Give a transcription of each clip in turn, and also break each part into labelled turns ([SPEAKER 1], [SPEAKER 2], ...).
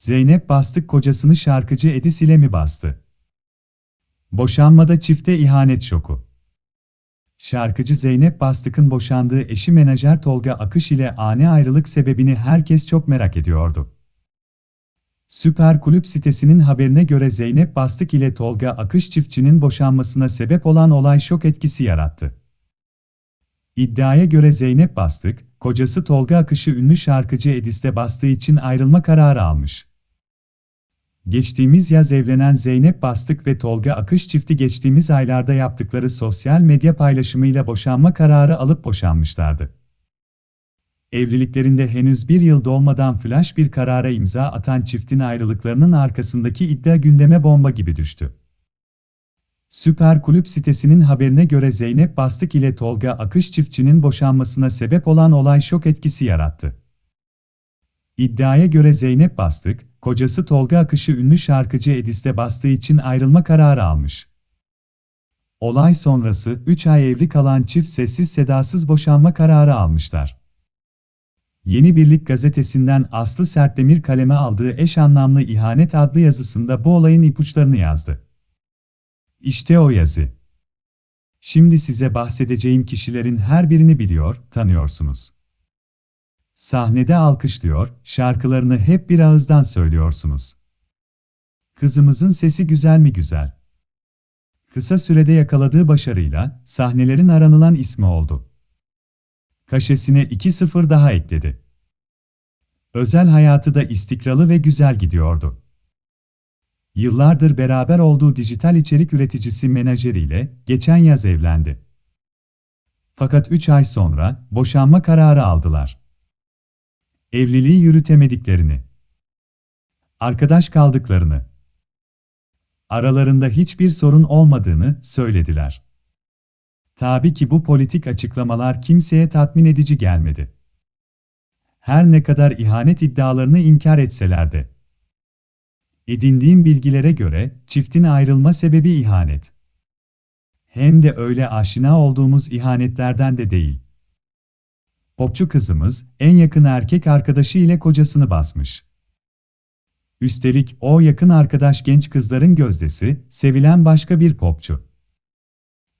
[SPEAKER 1] Zeynep Bastık kocasını şarkıcı Edis ile mi bastı? Boşanmada çifte ihanet şoku. Şarkıcı Zeynep Bastık'ın boşandığı eşi menajer Tolga Akış ile ani ayrılık sebebini herkes çok merak ediyordu. Süper Kulüp sitesinin haberine göre Zeynep Bastık ile Tolga Akış çiftçinin boşanmasına sebep olan olay şok etkisi yarattı. İddiaya göre Zeynep Bastık, kocası Tolga Akış'ı ünlü şarkıcı Edis'te bastığı için ayrılma kararı almış. Geçtiğimiz yaz evlenen Zeynep Bastık ve Tolga Akış çifti geçtiğimiz aylarda yaptıkları sosyal medya paylaşımıyla boşanma kararı alıp boşanmışlardı. Evliliklerinde henüz bir yıl dolmadan flash bir karara imza atan çiftin ayrılıklarının arkasındaki iddia gündeme bomba gibi düştü. Süper Kulüp sitesinin haberine göre Zeynep Bastık ile Tolga Akış çiftçinin boşanmasına sebep olan olay şok etkisi yarattı. İddiaya göre Zeynep Bastık, kocası Tolga Akış'ı ünlü şarkıcı Edis'te bastığı için ayrılma kararı almış. Olay sonrası 3 ay evli kalan çift sessiz sedasız boşanma kararı almışlar. Yeni Birlik gazetesinden Aslı Sertdemir kaleme aldığı eş anlamlı ihanet adlı yazısında bu olayın ipuçlarını yazdı. İşte o yazı. Şimdi size bahsedeceğim kişilerin her birini biliyor, tanıyorsunuz. Sahnede alkışlıyor, şarkılarını hep bir ağızdan söylüyorsunuz. Kızımızın sesi güzel mi güzel? Kısa sürede yakaladığı başarıyla sahnelerin aranılan ismi oldu. Kaşesine 2-0 daha ekledi. Özel hayatı da istikrarlı ve güzel gidiyordu. Yıllardır beraber olduğu dijital içerik üreticisi menajeriyle geçen yaz evlendi. Fakat 3 ay sonra boşanma kararı aldılar. Evliliği yürütemediklerini, arkadaş kaldıklarını, aralarında hiçbir sorun olmadığını söylediler. Tabii ki bu politik açıklamalar kimseye tatmin edici gelmedi. Her ne kadar ihanet iddialarını inkar etseler de. Edindiğim bilgilere göre çiftin ayrılma sebebi ihanet. Hem de öyle aşina olduğumuz ihanetlerden de değil. Popçu kızımız en yakın erkek arkadaşı ile kocasını basmış. Üstelik o yakın arkadaş genç kızların gözdesi, sevilen başka bir popçu.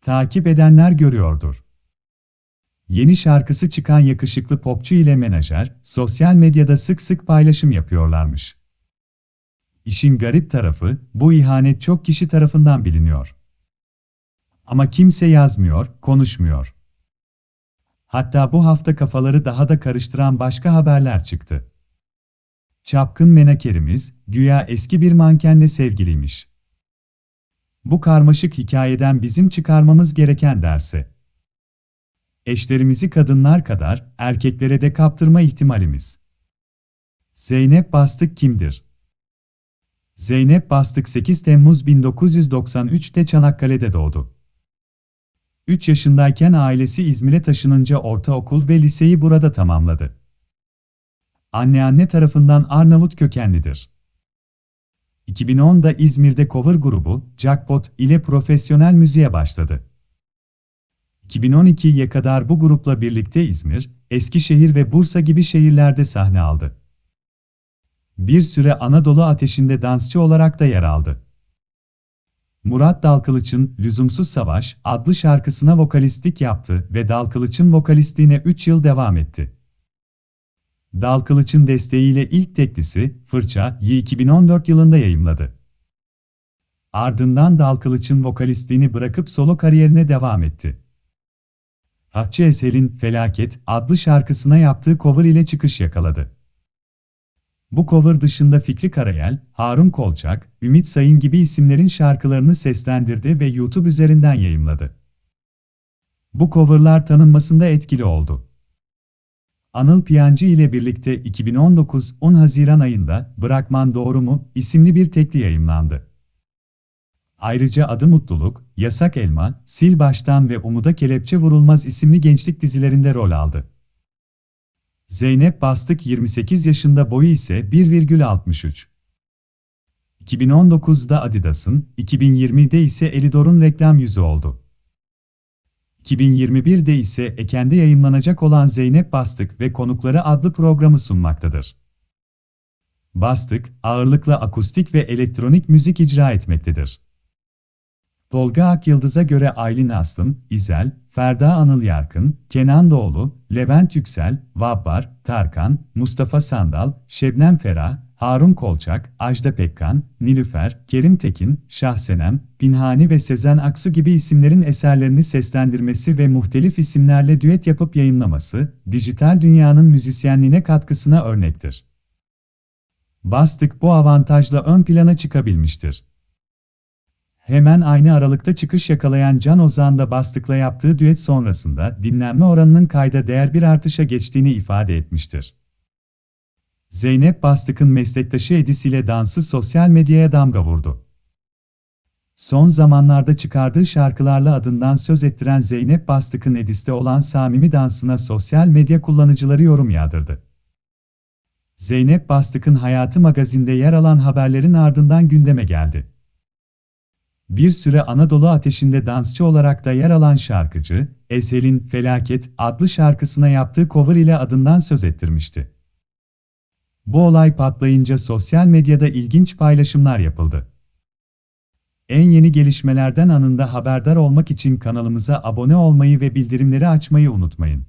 [SPEAKER 1] Takip edenler görüyordur. Yeni şarkısı çıkan yakışıklı popçu ile menajer, sosyal medyada sık sık paylaşım yapıyorlarmış. İşin garip tarafı, bu ihanet çok kişi tarafından biliniyor. Ama kimse yazmıyor, konuşmuyor. Hatta bu hafta kafaları daha da karıştıran başka haberler çıktı. Çapkın menakerimiz, güya eski bir mankenle sevgiliymiş. Bu karmaşık hikayeden bizim çıkarmamız gereken derse. Eşlerimizi kadınlar kadar erkeklere de kaptırma ihtimalimiz. Zeynep Bastık kimdir? Zeynep Bastık 8 Temmuz 1993'te Çanakkale'de doğdu. 3 yaşındayken ailesi İzmir'e taşınınca ortaokul ve liseyi burada tamamladı. Anne-anne tarafından Arnavut kökenlidir. 2010'da İzmir'de cover grubu Jackpot ile profesyonel müziğe başladı. 2012'ye kadar bu grupla birlikte İzmir, Eskişehir ve Bursa gibi şehirlerde sahne aldı. Bir süre Anadolu Ateşi'nde dansçı olarak da yer aldı. Murat Dalkılıç'ın Lüzumsuz Savaş adlı şarkısına vokalistlik yaptı ve Dalkılıç'ın vokalistliğine 3 yıl devam etti. Dalkılıç'ın desteğiyle ilk teklisi Fırça''yı 2014 yılında yayımladı. Ardından Dalkılıç'ın vokalistliğini bırakıp solo kariyerine devam etti. Akçe Esel'in Felaket adlı şarkısına yaptığı cover ile çıkış yakaladı. Bu cover dışında Fikri Karayel, Harun Kolçak, Ümit Sayın gibi isimlerin şarkılarını seslendirdi ve YouTube üzerinden yayımladı. Bu coverlar tanınmasında etkili oldu. Anıl Piyancı ile birlikte 2019 10 Haziran ayında Bırakman Doğru mu isimli bir tekli yayımlandı. Ayrıca Adı Mutluluk, Yasak Elma, Sil Baştan ve Umuda Kelepçe Vurulmaz isimli gençlik dizilerinde rol aldı. Zeynep Bastık 28 yaşında boyu ise 1,63. 2019'da Adidas'ın, 2020'de ise Elidor'un reklam yüzü oldu. 2021'de ise Eken'de yayınlanacak olan Zeynep Bastık ve Konukları adlı programı sunmaktadır. Bastık, ağırlıkla akustik ve elektronik müzik icra etmektedir. Tolga Akyıldız'a göre Aylin Aslım, İzel, Ferda Anıl Yarkın, Kenan Doğulu, Levent Yüksel, Vabbar, Tarkan, Mustafa Sandal, Şebnem Ferah, Harun Kolçak, Ajda Pekkan, Nilüfer, Kerim Tekin, Şahsenem, Pinhani ve Sezen Aksu gibi isimlerin eserlerini seslendirmesi ve muhtelif isimlerle düet yapıp yayınlaması, dijital dünyanın müzisyenliğine katkısına örnektir. Bastık bu avantajla ön plana çıkabilmiştir. Hemen aynı aralıkta çıkış yakalayan Can Ozan da Bastık'la yaptığı düet sonrasında dinlenme oranının kayda değer bir artışa geçtiğini ifade etmiştir. Zeynep Bastık'ın meslektaşı Edis ile dansı sosyal medyaya damga vurdu. Son zamanlarda çıkardığı şarkılarla adından söz ettiren Zeynep Bastık'ın Edis'te olan samimi dansına sosyal medya kullanıcıları yorum yağdırdı. Zeynep Bastık'ın Hayatı magazinde yer alan haberlerin ardından gündeme geldi. Bir süre Anadolu Ateşi'nde dansçı olarak da yer alan şarkıcı, Esel'in Felaket adlı şarkısına yaptığı cover ile adından söz ettirmişti. Bu olay patlayınca sosyal medyada ilginç paylaşımlar yapıldı. En yeni gelişmelerden anında haberdar olmak için kanalımıza abone olmayı ve bildirimleri açmayı unutmayın.